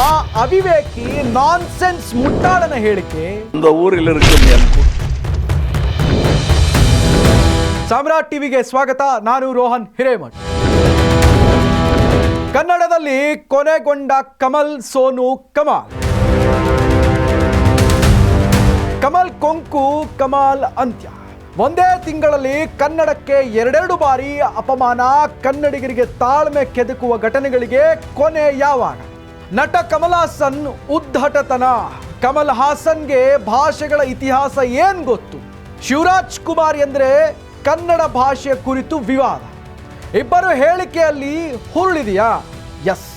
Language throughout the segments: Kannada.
ಆ ಅವಿವೇಕಿ ನಾನ್ಸೆನ್ಸ್ ಮುಟ್ಟಾಳನ ಹೇಳಿಕೆ இந்த ஊரில் இருக்கும் என் கு- ಸಾಮ್ರಾಟ್ ಟಿವಿಗೆ ಸ್ವಾಗತ ನಾನು ರೋಹನ್ ಹಿರೇಮಠ್ ಕನ್ನಡದಲ್ಲಿ ಕೊನೆಗೊಂಡ ಕಮಲ್ ಸೋನು ಕಮಾಲ್ ಕಮಲ್ ಕೊಂಕು ಕಮಾಲ್ ಅಂತ್ಯ ಒಂದೇ ತಿಂಗಳಲ್ಲಿ ಕನ್ನಡಕ್ಕೆ ಎರಡೆರಡು ಬಾರಿ ಅಪಮಾನ ಕನ್ನಡಿಗರಿಗೆ ತಾಳ್ಮೆ ಕೆದಕುವ ಘಟನೆಗಳಿಗೆ ಕೊನೆ ಯಾವಾಗ ನಟ ಕಮಲ್ ಹಾಸನ್ ಉದ್ದಟತನ ಕಮಲ್ ಹಾಸನ್ಗೆ ಭಾಷೆಗಳ ಇತಿಹಾಸ ಏನ್ ಗೊತ್ತು? ಶಿವರಾಜ್ ಕುಮಾರ್ ಎಂದರೆ ಕನ್ನಡ ಭಾಷೆಯ ಕುರಿತು ವಿವಾದ. ಇಬ್ಬರು ಹೇಳಿಕೆಯಲ್ಲಿ ಹುರುಳಿದೆಯಾ? ಎಸ್.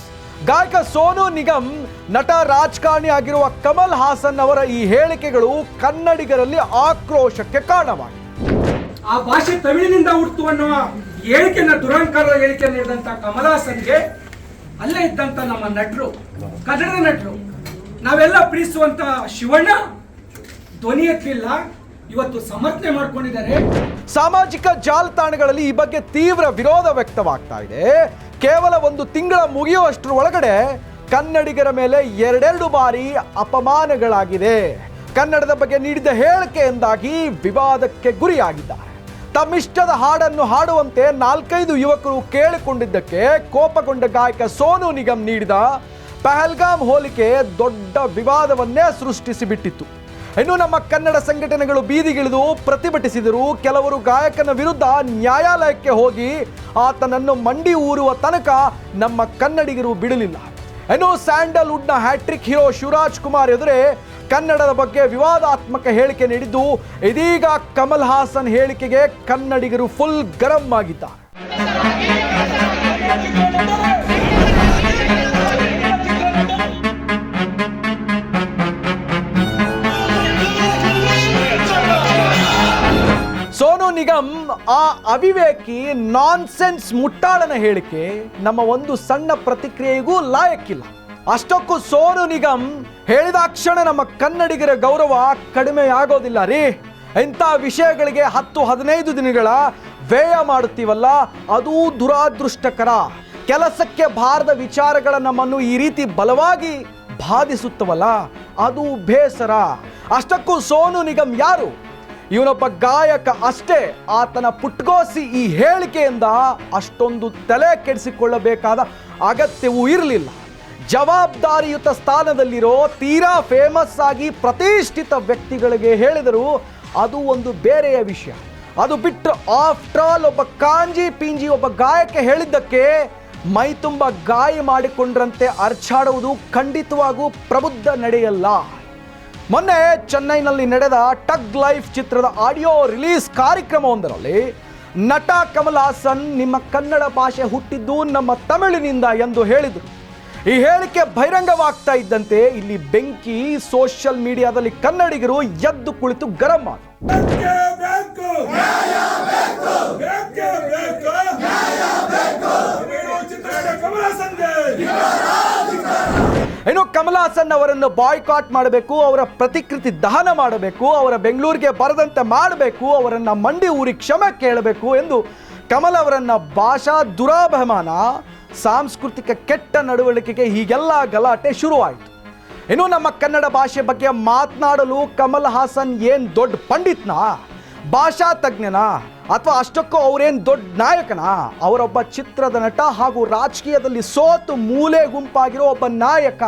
ಗಾಯಕ ಸೋನು ನಿಗಮ್, ನಟ ರಾಜಕಾರಣಿ ಆಗಿರುವ ಕಮಲ್ ಹಾಸನ್ ಅವರ ಈ ಹೇಳಿಕೆಗಳು ಕನ್ನಡಿಗರಲ್ಲಿ ಆಕ್ರೋಶಕ್ಕೆ ಕಾರಣವಾಗಿದೆ ಆ ಭಾಷೆ ತಮಿಳಿನಿಂದ ಹುಟ್ಟು ಅನ್ನುವ ಹೇಳಿಕೆಯನ್ನ ದುರಂಕಾರದ ಹೇಳಿಕೆ ನೀಡಿದಂತ ಕಮಲಾಸನ್ಗೆ ಅಲ್ಲೇ ಇದ್ದಂತ ನಮ್ಮ ನಟರು, ಕನ್ನಡದ ನಟರು. ನಾವೆಲ್ಲ ಪ್ರೀತಿಸುವಂತ ಶಿವಣ್ಣ, ಧ್ವನಿ ಎತ್ತಲಿಲ್ಲ. ಇವತ್ತು ಸಮರ್ಥನೆ ಮಾಡ್ಕೊಂಡಿದ್ದಾರೆ. ಸಾಮಾಜಿಕ ಜಾಲತಾಣಗಳಲ್ಲಿ ಈ ಬಗ್ಗೆ ತೀವ್ರ ವಿರೋಧ ವ್ಯಕ್ತವಾಗ್ತಾ ಇದೆ. ಕೇವಲ ಒಂದು ತಿಂಗಳ ಮುಗಿಯುವಷ್ಟರ ಒಳಗಡೆ ಕನ್ನಡಿಗರ ಮೇಲೆ ಎರಡೆರಡು ಬಾರಿ ಅಪಮಾನಗಳಾಗಿದೆ ಕನ್ನಡದ ಬಗ್ಗೆ ನೀಡಿದ ಹೇಳಿಕೆಯಿಂದಾಗಿ ವಿವಾದಕ್ಕೆ ಗುರಿಯಾಗಿದ್ದಾರೆ. ತಮ್ಮಿಷ್ಟದ ಹಾಡನ್ನು ಹಾಡುವಂತೆ ನಾಲ್ಕೈದು ಯುವಕರು ಕೇಳಿಕೊಂಡಿದ್ದಕ್ಕೆ ಕೋಪಗೊಂಡ ಗಾಯಕ ಸೋನು ನಿಗಮ್ ನೀಡಿದ ಪಹಲ್ಗಾಮ್ ಹೋಲಿಕೆ ದೊಡ್ಡ ವಿವಾದವನ್ನೇ ಸೃಷ್ಟಿಸಿಬಿಟ್ಟಿತ್ತು. ಇನ್ನು ನಮ್ಮ ಕನ್ನಡ ಸಂಘಟನೆಗಳು ಬೀದಿಗಿಳಿದು ಪ್ರತಿಭಟಿಸಿದರು ಕೆಲವರು ಗಾಯಕನ ವಿರುದ್ಧ ನ್ಯಾಯಾಲಯಕ್ಕೆ ಹೋಗಿ ಆತನನ್ನು ಮಂಡಿ ಊರುವ ತನಕ ನಮ್ಮ ಕನ್ನಡಿಗರು ಬಿಡಲಿಲ್ಲ. ಇನ್ನು ಸ್ಯಾಂಡಲ್ವುಡ್ನ ಹ್ಯಾಟ್ರಿಕ್ ಹೀರೋ ಶಿವರಾಜ್ ಕುಮಾರ್ ಎದುರೇ ಕನ್ನಡದ ಬಗ್ಗೆ ವಿವಾದಾತ್ಮಕ ಹೇಳಿಕೆ ನೀಡಿದ್ದು ಇದೀಗ ಕಮಲ್ ಹಾಸನ್ ಹೇಳಿಕೆಗೆ ಕನ್ನಡಿಗರು ಫುಲ್ ಗರಂ ಆಗಿದ್ದಾರೆ. ಸೋನು ನಿಗಮ್, ಆ ಅವಿವೇಕಿ ನಾನ್ಸೆನ್ಸ್ ಮುಟ್ಟಾಳನ ಹೇಳಿಕೆ ನಮ್ಮ ಒಂದು ಸಣ್ಣ ಪ್ರತಿಕ್ರಿಯೆಗೂ ಲಾಯಕ್ಕಿಲ್ಲ. ಅಷ್ಟಕ್ಕೂ ಸೋನು ನಿಗಮ್ ಹೇಳಿದಾಕ್ಷಣ ನಮ್ಮ ಕನ್ನಡಿಗರ ಗೌರವ ಕಡಿಮೆ ಆಗೋದಿಲ್ಲ ರೀ. ಇಂಥ ವಿಷಯಗಳಿಗೆ ಹತ್ತು ಹದಿನೈದು ದಿನಗಳ ವ್ಯಯ ಮಾಡುತ್ತೀವಲ್ಲ, ಅದು ದುರಾದೃಷ್ಟಕರ. ಕೆಲಸಕ್ಕೆ ಬಾರದ ವಿಚಾರಗಳ ನಮ್ಮನ್ನು ಈ ರೀತಿ ಬಲವಾಗಿ ಬಾಧಿಸುತ್ತವಲ್ಲ, ಅದು ಬೇಸರ. ಅಷ್ಟಕ್ಕೂ ಸೋನು ನಿಗಮ್ ಯಾರು? ಇವನೊಬ್ಬ ಗಾಯಕ ಅಷ್ಟೇ, ಆತನ ಪುಟ್ಗೋಸಿ ಈ ಹೇಳಿಕೆಯಿಂದ ಅಷ್ಟೊಂದು ತಲೆ ಕೆಡಿಸಿಕೊಳ್ಳಬೇಕಾದ ಅಗತ್ಯವೂ ಇರಲಿಲ್ಲ. ಜವಾಬ್ದಾರಿಯುತ ಸ್ಥಾನದಲ್ಲಿರೋ ತೀರಾ ಫೇಮಸ್ ಆಗಿ ಪ್ರತಿಷ್ಠಿತ ವ್ಯಕ್ತಿಗಳಿಗೆ ಹೇಳಿದರು ಅದು ಒಂದು ಬೇರೆಯ ವಿಷಯ. ಅದು ಬಿಟ್ಟು ಆಫ್ಟರ್ ಆಲ್ ಒಬ್ಬ ಕಾಂಜಿ ಪಿಂಜಿ ಒಬ್ಬ ಗಾಯಕ ಹೇಳಿದ್ದಕ್ಕೆ ಮೈ ತುಂಬ ಗಾಯ ಮಾಡಿಕೊಂಡ್ರಂತೆ ಅರ್ಚಾಡುವುದು ಖಂಡಿತವಾಗೂ ಪ್ರಬುದ್ಧ ನಡೆಯಲ್ಲ. ಮೊನ್ನೆ ಚೆನ್ನೈನಲ್ಲಿ ನಡೆದ ಟಗ್ ಲೈಫ್ ಚಿತ್ರದ ಆಡಿಯೋ ರಿಲೀಸ್ ಕಾರ್ಯಕ್ರಮವೊಂದರಲ್ಲಿ ನಟ ಕಮಲ್ ಹಾಸನ್ ನಿಮ್ಮ ಕನ್ನಡ ಭಾಷೆ ಹುಟ್ಟಿದ್ದು ನಮ್ಮ ತಮಿಳಿನಿಂದ ಎಂದು ಹೇಳಿದರು. ಈ ಹೇಳಿಕೆ ಬಹಿರಂಗವಾಗ್ತಾ ಇದ್ದಂತೆ ಇಲ್ಲಿ ಬೆಂಕಿ ಸೋಷಿಯಲ್ ಮೀಡಿಯಾದಲ್ಲಿ ಕನ್ನಡಿಗರು ಎದ್ದು ಕುಳಿತು ಗರಂ ಆದ ಇನ್ನು ಕಮಲ್ ಹಾಸನ್ ಅವರನ್ನು ಬಾಯ್ಕಾಟ್ ಮಾಡಬೇಕು, ಅವರ ಪ್ರತಿಕೃತಿ ದಹನ ಮಾಡಬೇಕು, ಅವರ ಬೆಂಗಳೂರಿಗೆ ಬರದಂತೆ ಮಾಡಬೇಕು, ಅವರನ್ನ ಮಂಡಿ ಊರಿ ಕ್ಷಮೆ ಕೇಳಬೇಕು ಎಂದು ಕಮಲ್ ಅವರನ್ನ ಭಾಷಾ ದುರಾಭಿಮಾನ ಸಾಂಸ್ಕೃತಿಕ ಕೆಟ್ಟ ನಡವಳಿಕೆಗೆ ಹೀಗೆಲ್ಲ ಗಲಾಟೆ ಶುರುವಾಯಿತು. ಇನ್ನು ನಮ್ಮ ಕನ್ನಡ ಭಾಷೆ ಬಗ್ಗೆ ಮಾತನಾಡಲು ಕಮಲ್ ಹಾಸನ್ ಏನು ದೊಡ್ಡ ಪಂಡಿತ್ನ? ಭಾಷಾ ತಜ್ಞನ? ಅಥವಾ ಅಷ್ಟಕ್ಕೂ ಅವರೇನು ದೊಡ್ಡ ನಾಯಕನ? ಅವರೊಬ್ಬ ಚಿತ್ರದ ನಟ ಹಾಗೂ ರಾಜಕೀಯದಲ್ಲಿ ಸೋತು ಮೂಲೆ ಗುಂಪಾಗಿರೋ ಒಬ್ಬ ನಾಯಕ.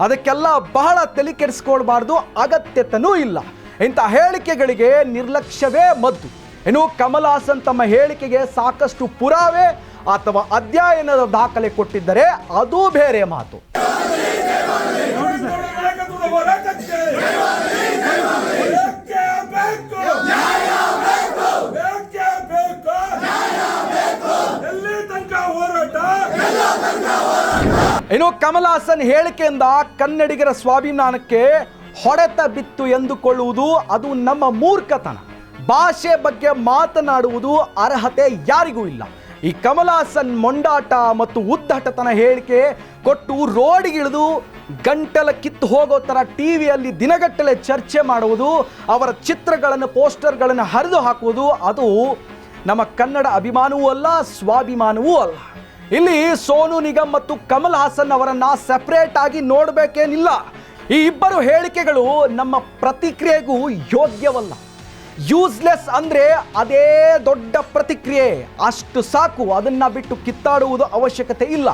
ಅದಕ್ಕೆಲ್ಲ ಬಹಳ ತಲೆ ಕೆಡಿಸ್ಕೊಳ್ಬಾರ್ದು, ಅಗತ್ಯತೆನೂ ಇಲ್ಲ. ಇಂಥ ಹೇಳಿಕೆಗಳಿಗೆ ನಿರ್ಲಕ್ಷ್ಯವೇ ಮದ್ದು. ಇನ್ನು ಕಮಲ್ ಹಾಸನ್ ತಮ್ಮ ಹೇಳಿಕೆಗೆ ಸಾಕಷ್ಟು ಪುರಾವೆ ಅಥವಾ ಅಧ್ಯಯನದ ದಾಖಲೆ ಕೊಟ್ಟಿದ್ದರೆ ಅದು ಬೇರೆ ಮಾತು. ಇನ್ನು ಕಮಲ್ ಹಾಸನ್ ಹೇಳಿಕೆಯಿಂದ ಕನ್ನಡಿಗರ ಸ್ವಾಭಿಮಾನಕ್ಕೆ ಹೊಡೆತ ಬಿತ್ತು ಎಂದುಕೊಳ್ಳುವುದು ಅದು ನಮ್ಮ ಮೂರ್ಖತನ. ಭಾಷೆ ಬಗ್ಗೆ ಮಾತನಾಡುವುದು ಅರ್ಹತೆ ಯಾರಿಗೂ ಇಲ್ಲ. ಈ ಕಮಲಾಸನ್ ಮೊಂಡಾಟ ಮತ್ತು ಉದ್ದಟತನ ಹೇಳಿಕೆ ಕೊಟ್ಟು ರೋಡಿಗಿಳಿದು ಗಂಟಲ ಕಿತ್ತು ಹೋಗೋ ಥರ ಟಿ ವಿಯಲ್ಲಿ ದಿನಗಟ್ಟಲೆ ಚರ್ಚೆ ಮಾಡುವುದು, ಅವರ ಚಿತ್ರಗಳನ್ನು, ಪೋಸ್ಟರ್ಗಳನ್ನು ಹರಿದು ಹಾಕುವುದು, ಅದು ನಮ್ಮ ಕನ್ನಡ ಅಭಿಮಾನವೂ ಅಲ್ಲ, ಸ್ವಾಭಿಮಾನವೂ ಅಲ್ಲ. ಇಲ್ಲಿ ಸೋನು ನಿಗಮ್ ಮತ್ತು ಕಮಲ್ ಹಾಸನ್ ಅವರನ್ನ ಸೆಪರೇಟ್ ಆಗಿ ನೋಡಬೇಕೇನಿಲ್ಲ. ಈ ಇಬ್ಬರು ಹೇಳಿಕೆಗಳು ನಮ್ಮ ಪ್ರತಿಕ್ರಿಯೆಗೂ ಯೋಗ್ಯವಲ್ಲ. ಯೂಸ್ಲೆಸ್ ಅಂದ್ರೆ ಅದೇ ದೊಡ್ಡ ಪ್ರತಿಕ್ರಿಯೆ. ಅಷ್ಟು ಸಾಕು ಅದನ್ನ ಬಿಟ್ಟು ಕಿತ್ತಾಡುವುದು ಅವಶ್ಯಕತೆ ಇಲ್ಲ.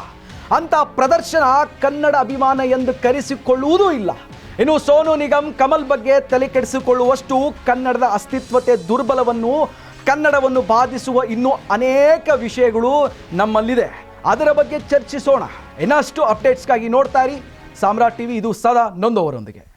ಅಂತ ಪ್ರದರ್ಶನ ಕನ್ನಡ ಅಭಿಮಾನ ಎಂದು ಕರೆಸಿಕೊಳ್ಳುವುದೂ ಇಲ್ಲ. ಇನ್ನು ಸೋನು ನಿಗಮ್ ಕಮಲ್ ಬಗ್ಗೆ ತಲೆ ಕೆಡಿಸಿಕೊಳ್ಳುವಷ್ಟು ಕನ್ನಡದ ಅಸ್ತಿತ್ವತೆ ದುರ್ಬಲವನ್ನು, ಕನ್ನಡವನ್ನು ಬಾಧಿಸುವ ಇನ್ನೂ ಅನೇಕ ವಿಷಯಗಳು ನಮ್ಮಲ್ಲಿದೆ. ಅದರ ಬಗ್ಗೆ ಚರ್ಚಿಸೋಣ. ಇನ್ನಷ್ಟು ಅಪ್ಡೇಟ್ಸ್ಗಾಗಿ ನೋಡ್ತಾ ಇರಿ. ಸಾಮ್ರಾಟ್ ಟಿವಿ, ಇದು ಸದಾ ನೊಂದವರೊಂದಿಗೆ